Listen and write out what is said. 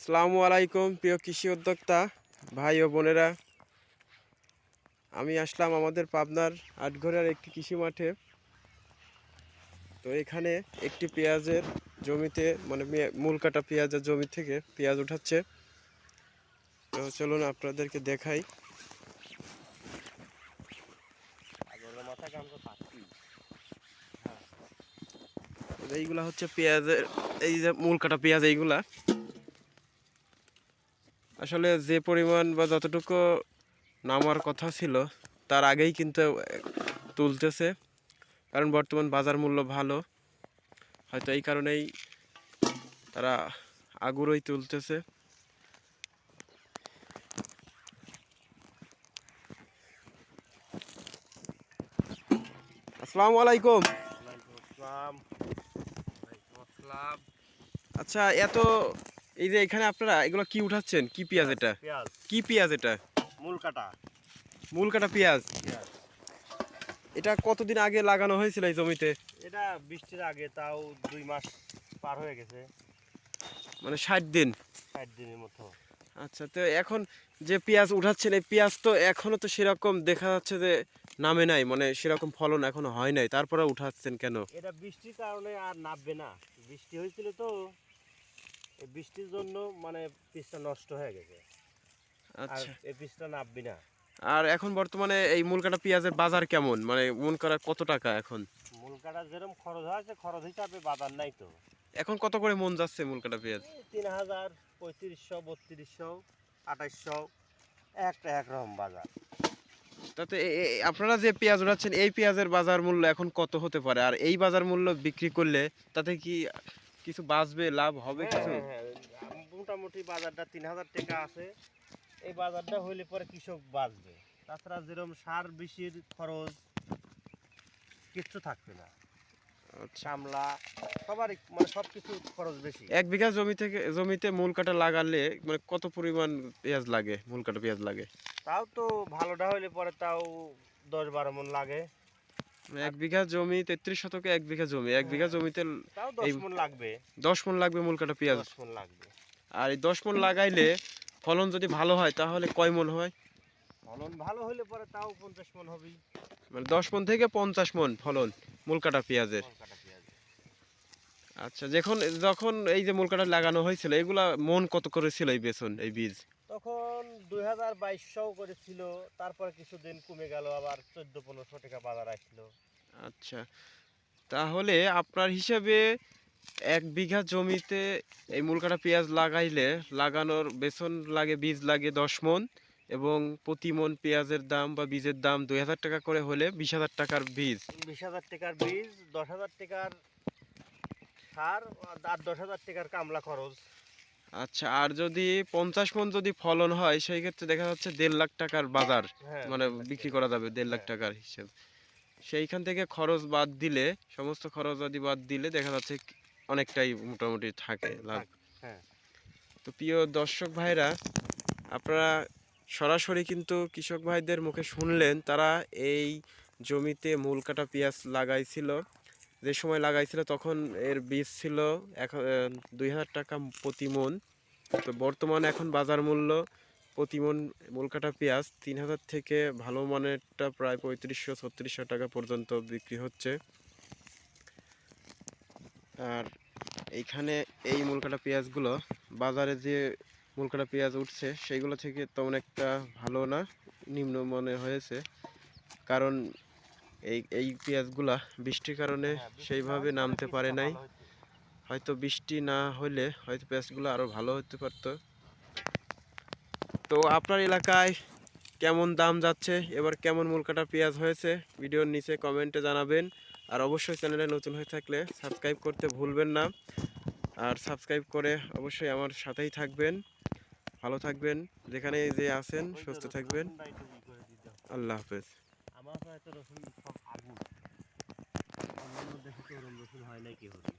আসসালামু আলাইকুম, প্রিয় কৃষি উদ্যোক্তা, ভাই ও বোনেরা। আমি আসলাম আমাদের পাবনার আটঘরের একটি কৃষি মাঠে। তো এখানে একটি পেঁয়াজের জমিতে মানে মূল কাটা পেঁয়াজের জমি থেকে পেঁয়াজ উঠাচ্ছে। তো চলুন আপনাদেরকে দেখাই। এইগুলা হচ্ছে পেঁয়াজের, এই যে মূল কাটা পেঁয়াজ এইগুলা। আসলে যে পরিমাণ বা যতটুকু নামার কথা ছিল তার আগেই কিন্তু তুলতেছে। কারণ বর্তমান বাজার মূল্য ভালো। হয়তো এই কারণেই তারা আগুরই তুলতেছে। আসসালামু আলাইকুম। আচ্ছা এত এই যে এখানে আপনারা এগুলো কি উঠাচ্ছেন? কি পেঁয়াজ এটা? কি পেঁয়াজ এটা? মূল কাটা। মূল কাটা পেঁয়াজ? এটা কতদিন আগে লাগানো হয়েছিল এই জমিতে? এটা বৃষ্টির আগে তাও দুই মাস পার হয়ে গেছে। মানে ষাট দিন? ষাট দিনের মতো। আচ্ছা তো এখন যে পেঁয়াজ উঠাচ্ছেন এই পেঁয়াজ তো এখনও তো সেরকম দেখা যাচ্ছে যে নামে নাই মানে সেরকম ফলন এখনও হয় নাই। তারপরে উঠাচ্ছেন কেন? এটা বৃষ্টির কারণে আর নামবে না। বৃষ্টি হয়েছিল তো এই বৃষ্টির জন্য মানে পিসটা নষ্ট হয়ে গেছে। আর আচ্ছা। এই পিসটা নামবি না। আর এখন বর্তমানে এই মূল কাটা পেঁয়াজের বাজার কেমন? মানে মন করা কত টাকা এখন? মূল কাটা যেরকম খরচ হয়েছে খরচ হিসাবে বাজার নাই তো। এখন কত করে মন যাচ্ছে মূল কাটা পেঁয়াজ? তিন হাজার পঁয়ত্রিশশো বত্রিশশো আঠাইশশো একটা একরকম বাজার। তাতে এ- এ- আপনারা যে পেঁয়াজ উঠাচ্ছেন এই পেঁয়াজের বাজার মূল্য এখন কত হতে পারে? আর এই বাজার মূল্য বিক্রি করলে তাতে কি কিছু বাঁচবে লাভ হবে হ্যাঁ, কিছু? হ্যাঁ, হ্যাঁ। মোটামুটি বাজারটা তিন হাজার টাকা আছে। এই বাজারটা হইলে পরে কৃষক বাঁচবে। তাছাড়া যেরকম সার বিষের খরচ কিচ্ছু থাকবে না। আচ্ছা। সবারই মানে সব খরচ বেশি। এক বিঘা জমি থেকে জমিতে মূল কাটা লাগালে মানে কত পরিমাণ পেঁয়াজ লাগে মূল কাটা পেঁয়াজ লাগে? তাও তো ভালোটা হইলে পরে তাও দশ বারো মন লাগে। এক বিঘা জমি তেত্রিশ শতকে এক বিঘা জমি এক বিঘা জমিতে দশ মন লাগবে। দশ মন লাগবে মূল কাটা পেঁয়াজ। দশ মন লাগবে। আর এই দশ মন লাগাইলে ফলন যদি ভালো হয় তাহলে কয় মন হয়? ফলন ভালো হইলে পরে তাও পঞ্চাশ মন হবেই। মানে দশ মন থেকে পঞ্চাশ মন ফলন মূল কাটা পেঁয়াজের। আচ্ছা যখন যখন এই যে মূল কাটা লাগানো হয়েছিল এগুলা মন কত করে ছিল এই বেসন এই বীজ? তখন দুই হাজার বাইশশো করেছিল তারপর কিছুদিন কমে গেল আবার চোদ্দ পনেরোশো টাকা বাজার আসলো। আচ্ছা তাহলে আপনার হিসাবে এক বিঘা জমিতে এই মূল কাটা পেঁয়াজ লাগাইলে লাগানোর বেসন লাগে বীজ লাগে দশ মন এবং প্রতি মন পেঁয়াজের দাম বা বীজের দাম দুই হাজার টাকা করে হলে বিশ হাজার টাকার বীজ। বিশ হাজার টাকার বীজ দশ হাজার টাকার সার আর দশ হাজার টাকার কামলা খরচ। আচ্ছা আর যদি পঞ্চাশ মন যদি ফলন হয় সেই ক্ষেত্রে দেখা যাচ্ছে দেড় লাখ টাকার বাজার হ্যাঁ মানে বিক্রি করা যাবে দেড় লাখ হ্যাঁ। টাকার হিসেব। সেইখান থেকে খরচ বাদ দিলে সমস্ত খরচ যদি বাদ দিলে দেখা যাচ্ছে অনেকটাই মোটামুটি থাকে লাভ। হ্যাঁ। তো প্রিয় দর্শক ভাইরা আপনারা সরাসরি কিন্তু কৃষক ভাইদের মুখে শুনলেন তারা এই জমিতে মূল কাটা পেঁয়াজ লাগাইছিল। যে সময় লাগাইছিল তখন এর বীজ ছিল এক দুই হাজার টাকা প্রতি মন। তো বর্তমানে এখন বাজার মূল্য প্রতি মন মূল কাটা পেঁয়াজ তিন হাজার থেকে ভালো মানেরটা প্রায় পঁয়ত্রিশশো ছত্রিশশো টাকা পর্যন্ত বিক্রি হচ্ছে। আর এইখানে এই মূলকাটা পেঁয়াজগুলো, বাজারে যে মূলকাটা পেঁয়াজ উঠছে সেইগুলো থেকে তেমন একটা ভালো না, নিম্ন মনে হয়েছে। কারণ এই এই পেঁয়াজগুলা বৃষ্টির কারণে হ্যাঁ, সেইভাবে নামতে পারে নাই। হয়তো বৃষ্টি না হলে হয়তো পেঁয়াজগুলো আরও ভালো হতে পারতো। তো আপনার এলাকায় কেমন দাম যাচ্ছে? এবার কেমন মূলকাটা পেঁয়াজ হয়েছে? ভিডিওর নিচে কমেন্টে জানাবেন। আর অবশ্যই চ্যানেলে নতুন হয়ে থাকলে সাবস্ক্রাইব করতে ভুলবেন না। আর সাবস্ক্রাইব করে অবশ্যই আমার সাথেই থাকবেন। ভালো থাকবেন। যেখানে যে আছেন সুস্থ থাকবেন। আল্লাহ হাফেজ। আমার তো রসুন সব আগুন। অন্যান্য দেশে তো রসুন হয় নাই কি হবে